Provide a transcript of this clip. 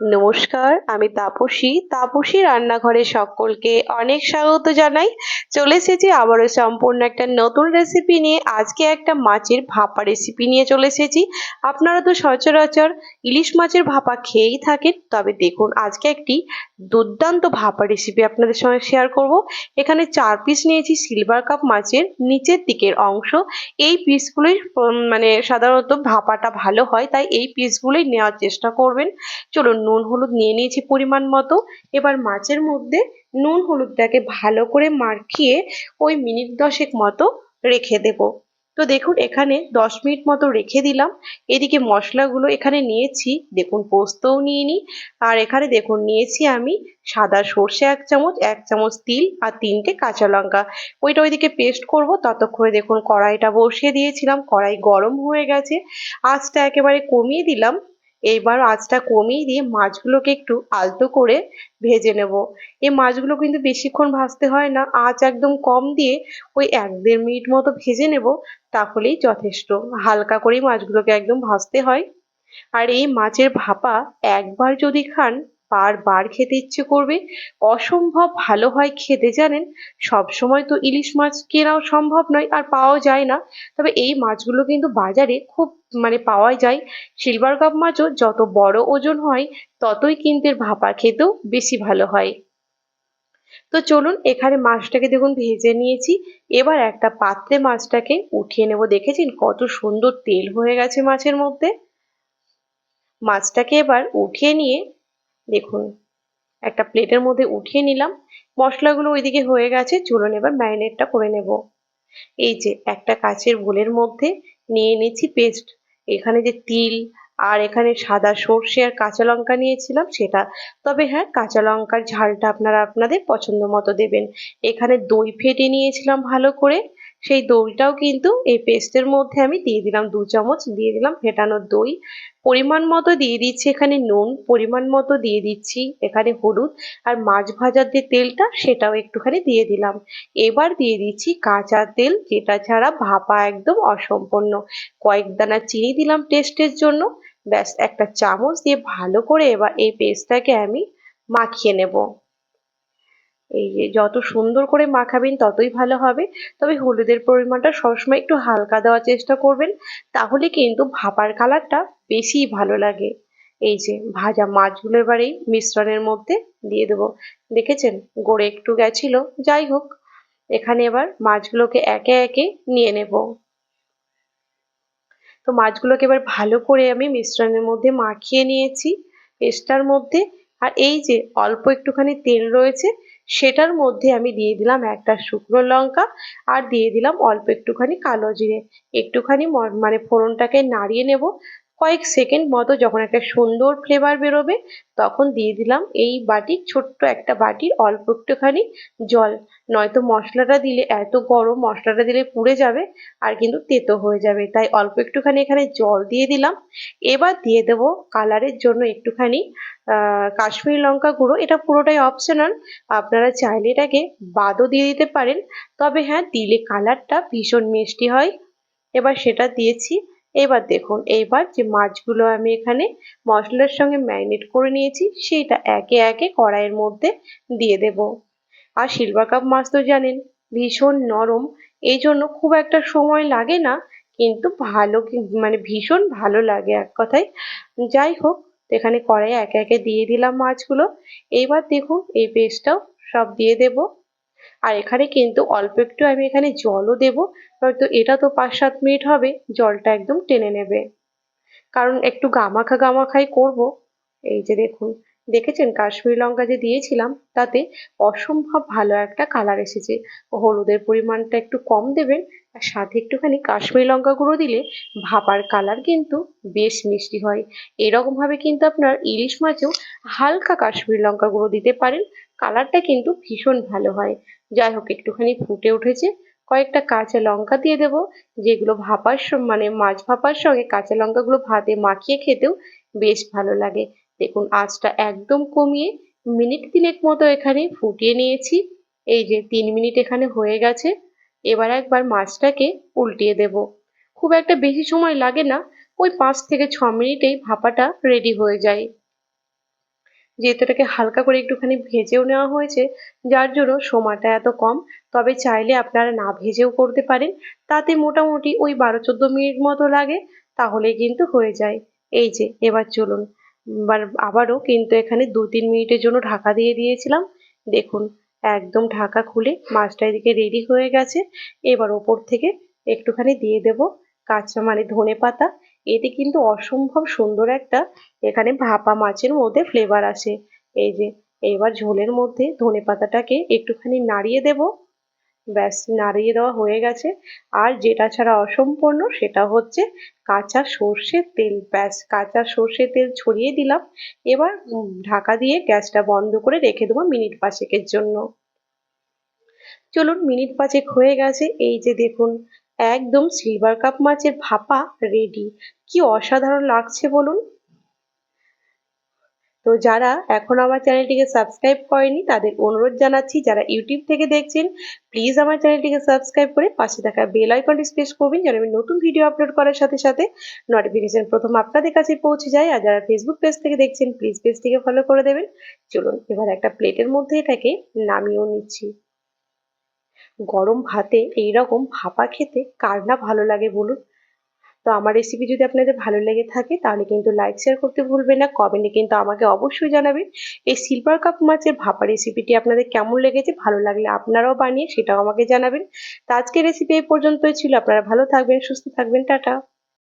নমস্কার, আমি তাপসী। তাপসী রান্নাঘরে সকলকে অনেক স্বাগত জানাই। চলে এসেছি আবারও সম্পূর্ণ একটা নতুন রেসিপি নিয়ে। আজকে একটা মাছের ভাপা রেসিপি নিয়ে চলে এসেছি। আপনারা তো সচরাচর ইলিশ মাছের ভাপা খেয়েই থাকেন, তবে দেখুন, আজকে একটি দুর্দান্ত ভাপা রেসিপি আপনাদের সঙ্গে শেয়ার করব। এখানে চার পিস নিয়েছি সিলভার কাপ মাছের নিচের দিকের অংশ। এই পিসগুলোই মানে সাধারণত ভাপাটা ভালো হয়, তাই এই পিসগুলোই নেওয়ার চেষ্টা করবেন। চলুন নুন হলুদ নিয়ে নিয়েছি পরিমাণ মতো। এবার মাছের মধ্যে নুন হলুদটাকে ভালো করে মাখিয়ে ওই মিনিট দশেক মতো রেখে দেব। তো দেখুন, এখানে দশ মিনিট মতো রেখে দিলাম। এদিকে মশলাগুলো এখানে নিয়েছি। দেখুন, পোস্তও নিয়ে নিই। আর এখানে দেখুন, নিয়েছি আমি সাদা সর্ষে এক চামচ এক চামচ তিল আর তিনটে কাঁচা লঙ্কা। ওইটা ওইদিকে পেস্ট করব। ততক্ষণে দেখুন, কড়াইটা বসিয়ে দিয়েছিলাম। কড়াই গরম হয়ে গেছে। আঁচটা একেবারে কমিয়ে দিলাম। এইবার আঁচটা কমিয়ে দিয়ে মাছগুলোকে একটু আলতো করে ভেজে নেব। এই মাছগুলো কিন্তু বেশিক্ষণ ভাজতে হয় না, আঁচ একদম কম দিয়ে ওই এক দেড় মিনিট মতো ভেজে নেব, তাহলেই যথেষ্ট। হালকা করেই মাছগুলোকে একদম ভাজতে হয়। আর এই মাছের ভাপা একবার যদি খান বারবার খেতে ইচ্ছে করবে। অসম্ভব ভালো হয় খেতে, জানেন? সব সময় তো ইলিশ মাছ কেনাও সম্ভব নয় আর পাওয়াও যায় না। তবে এই মাছগুলো কিন্তু বাজারে খুব মানে পাওয়া যায়। সিলভার কাপ মাছও যত বড় ওজন হয়, ততই কিন্তু ভাপা খেতেও বেশি ভালো হয়। তো চলুন, এখানে মাছটাকে দেখুন, ভেজে নিয়েছি। এবার একটা পাত্রে মাছটাকে উঠিয়ে নেব। দেখেছেন? কত সুন্দর তেল হয়ে গেছে মাছের মধ্যে। মাছটাকে এবার উঠিয়ে নিয়ে দেখুন, একটা প্লেটের মধ্যে উঠিয়ে নিলাম। মশলাগুলো ওইদিকে হয়ে গেছে চলুন এবার ম্যারিনেটটা করে নেব। এই যে একটা কাচের বোলের মধ্যে নিয়ে নিচ্ছি পেস্ট এখানে যে তিল আর এখানে সাদা সর্ষে আর কাঁচা লঙ্কা নিয়েছিলাম সেটা। তবে হ্যাঁ কাঁচা লঙ্কার ঝালটা আপনারা আপনাদের পছন্দ মতো দেবেন। এখানে দই ফেটে নিয়েছিলাম ভালো করে। সেই দইটাও কিন্তু এই পেস্টের মধ্যে আমি দিয়ে দিলাম দু চামচ, দিয়ে দিলাম ফেটানো দই। পরিমাণ মতো দিয়ে দিচ্ছি এখানে নুন, পরিমাণ মতো দিয়ে দিচ্ছি এখানে হলুদ আর মাছ ভাজার যে তেলটা সেটাও একটুখানি দিয়ে দিলাম। এবার দিয়ে দিচ্ছি কাঁচা তেল, যেটা ছাড়া ভাপা একদম অসম্পূর্ণ। কয়েক দানা চিনি দিলাম টেস্টের জন্য, ব্যাস একটা চামচ দিয়ে ভালো করে এবার এই পেস্টটাকে আমি মাখিয়ে নেব। এই যে যত সুন্দর করে মাখাবেন ততই ভালো হবে। তবে হলুদের পরিমাণটা সবসময় একটু হালকা দেওয়ার চেষ্টা করবেন, তাহলে কিন্তু ভাপার কালারটা বেশি ভালো লাগে। এই যে ভাজা মাছগুলো এবার এই মিশ্রণের মধ্যে দিয়ে দেবো। দেখেছেন? গড়ে একটু গেছিল, যাই হোক। এখানে এবার মাছগুলোকে একে একে নিয়ে নেব। তো মাছগুলোকে এবার ভালো করে আমি মিশ্রণের মধ্যে মাখিয়ে নিয়েছি। পেস্টটার মধ্যে। আর এই যে অল্প একটুখানি তেল রয়েছে সেটার মধ্যে আমি দিয়ে দিলাম একটা শুকনো লঙ্কা আর দিয়ে দিলাম অল্প একটুখানি কালো জিরে। একটুখানি মানে ফোড়নটাকে নাড়িয়ে নেব। কয়েক সেকেন্ড মতো যখন একটা সুন্দর ফ্লেভার বেরোবে, তখন দিয়ে দিলাম এই বাটির ছোট্ট একটা বাটির অল্প একটুখানি জল। নয়তো মশলাটা দিলে, এত গরম মশলাটা দিলে পুড়ে যাবে আর কিন্তু তেতো হয়ে যাবে। তাই অল্প একটুখানি এখানে জল দিয়ে দিলাম। এবার দিয়ে দেবো কালারের জন্য একটুখানি কাশ্মীরি লঙ্কা গুঁড়ো। এটা পুরোটাই অপশনাল আপনারা চাইলে এটাকে বাদও দিয়ে দিতে পারেন। তবে হ্যাঁ দিলে কালারটা ভীষণ মিষ্টি হয়। এবার সেটা দিয়েছি এবার দেখুন এইবার যে মাছগুলো আমি এখানে মশলার সঙ্গে ম্যারিনেট করে নিয়েছি, সেইটা একে একে কড়াইয়ের মধ্যে দিয়ে দেব। আর সিলভার কাপ মাছ তো জানেন, ভীষণ নরম। এই জন্য খুব একটা সময় লাগে না, কিন্তু ভালো মানে ভীষণ ভালো লাগে এক কথায়। যাই হোক, এখানে কড়াইয়ে একে একে দিয়ে দিলাম মাছগুলো। এইবার দেখুন, এই পেস্টটাও সব দিয়ে দেব। আর এখানে কিন্তু অল্প একটু আমি এখানে জলও দেব, হয়তো এটা তো পাঁচ সাত মিনিট হবে, জলটা একদম টেনে নেবে। কারণ একটু গামাখা গামাখাই করব। এই যে দেখুন, দেখেছেন কাশ্মীর লঙ্কা যে দিয়েছিলাম, তাতে অসম্ভব ভালো একটা কালার এসেছে। হলুদের পরিমাণটা একটু কম দেবেন, আর সাথে একটুখানি কাশ্মীর লঙ্কা গুঁড়ো দিলে ভাপার কালার কিন্তু বেশ মিষ্টি হয়। এরকমভাবে কিন্তু আপনার ইলিশ মাছেও হালকা কাশ্মীর লঙ্কা গুঁড়ো দিতে পারেন কালারটা কিন্তু ভীষণ ভালো হয়। যাই হোক, একটুখানি ফুটে উঠেছে। কয়েকটা কাঁচা লঙ্কা দিয়ে দেব, যেগুলো ভাপার মানে মাছ ভাপার সঙ্গে কাঁচা লঙ্কাগুলো ভাতে মাখিয়ে খেতেও বেশ ভালো লাগে। দেখুন, আঁচটা একদম কমিয়ে মিনিট তিনেক মতো এখানে ফুটিয়ে নিয়েছি। এই যে, তিন মিনিট এখানে হয়ে গেছে। এবার একবার মাছটাকে উল্টিয়ে দেব। খুব একটা বেশি সময় লাগে না, ওই পাঁচ থেকে ছ মিনিটেই ভাপাটা রেডি হয়ে যায়। যেহেতু এটাকে হালকা করে একটুখানি ভেজেও নেওয়া হয়েছে, যার জন্য সময়টা এত কম। তবে চাইলে আপনারা না ভেজেও করতে পারেন। তাতে মোটামুটি ওই বারো চোদ্দ মিনিট মতো লাগে, তাহলেই কিন্তু হয়ে যায়। এই যে, এবার চলুন। আবারও কিন্তু এখানে দু তিন মিনিটের জন্য ঢাকা দিয়ে দিয়েছিলাম। দেখুন, একদম ঢাকা খুলে মাছটা এদিকে রেডি হয়ে গেছে। এবার ওপর থেকে একটুখানি দিয়ে দেব কাঁচা মানে ধনে পাতা। এতে কিন্তু অসম্ভব সুন্দর একটা এখানে ভাপা মাছের মধ্যে ফ্লেভার আসে। এই যে, এবার ঝোলের মধ্যে ধনে পাতাটাকে একটুখানি নাড়িয়ে দেব। ব্যাস, নাড়িয়ে দেওয়া হয়ে গেছে। আর যেটা ছাড়া অসম্পূর্ণ সেটা হচ্ছে কাঁচা সর্ষের তেল। ব্যাস, কাঁচা সর্ষের তেল ছড়িয়ে দিলাম। এবার ঢাকা দিয়ে গ্যাসটা বন্ধ করে রেখে দেবো মিনিট পাঁচেকের জন্য। চলুন, মিনিট পাঁচেক হয়ে গেছে। এই যে দেখুন একদম সিলভার কাপ মাছের ভাপা রেডি কি অসাধারণ লাগছে বলুন। তো যারা এখন আমার চ্যানেলটিকে সাবস্ক্রাইব করেনি, তাদের অনুরোধ জানাচ্ছি, যারা ইউটিউব থেকে দেখছেন প্লিজ আমার চ্যানেলটিকে সাবস্ক্রাইব করে পাশে থাকা বেল আইকনটি প্রেস করবেন, যেন আমি নতুন ভিডিও আপলোড করার সাথে সাথে নোটিফিকেশন প্রথম আপনাদের কাছে পৌঁছে যায়। আর যারা ফেসবুক পেজ থেকে দেখছেন প্লিজ পেজটিকে ফলো করে দেবেন। চলুন, এবার একটা প্লেটের মধ্যে এটাকে নামিয়েও নিচ্ছি। গরম ভাতে এইরকম ভাপা খেতে কার না ভালো লাগে বলুন? তো আমার রেসিপি যদি আপনাদের ভালো লেগে থাকে, তাহলে কিন্তু লাইক শেয়ার করতে ভুলবেন না। কমেন্টে কিন্তু আমাকে অবশ্যই জানাবেন এই সিলভার কাপ মাছের ভাপা রেসিপিটি আপনাদের কেমন লেগেছে, ভালো লাগলে আপনারাও বানিয়ে সেটাও আমাকে জানাবেন। তো আজকের রেসিপি এই পর্যন্তই ছিল। আপনারা ভালো থাকবেন, সুস্থ থাকবেন। টাটা।